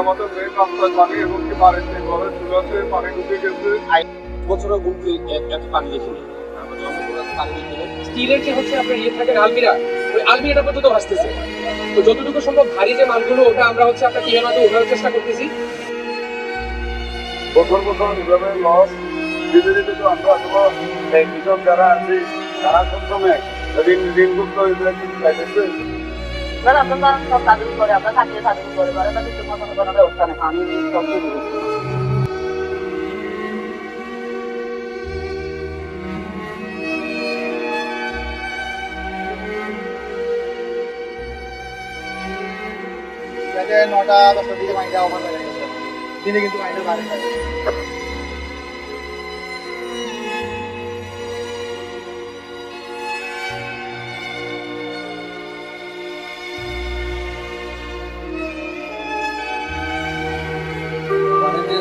আমাদের মেন রাস্তায় পানি এবং কি বাড়িতে ঘরে চুলাতে পানি ঢুকে গেছে। বছরের গুনতে এত পানি দেখিনি স্টিলের যে হচ্ছে আপনার ইয়ে থাকে আলমিরা ওই আলমিরাটা পর্যন্ত ভাসতেছে। তো যতটুকু সম্ভব ভারী যে মালগুলো ওটা আমরা হচ্ছে আপনার কীভাবে মাধ্যমে ওঠানোর চেষ্টা করতেছি। বছর বছর এভাবে লস দিতে দিতে তো আমরা আসলে কৃষক যারা আছে তারা সবসময় ঋণ ঋণ মুক্ত হয়ে কিন্তু চাইতেছে এবার আপনারা সব দাবি করে আমরা থাকিয়ে দাবি করে, এবার এটা কিছু মতন কোনো ব্যবস্থা নেই। নেই সব নটা দশটার দিকে হয়ে গেছে। দিনে কিন্তু পানিটা বাড়ে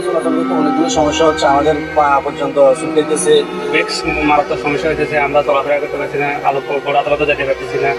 চলাচল করতে অনেকগুলো সমস্যা হচ্ছে। আমাদের পা পর্যন্ত শুকিয়েছে বেশ মারাত্মক সমস্যা হয়েছে আমরা চলাফেরা করতে পারছি না আলো আদালতে যেতে পারতেছি না।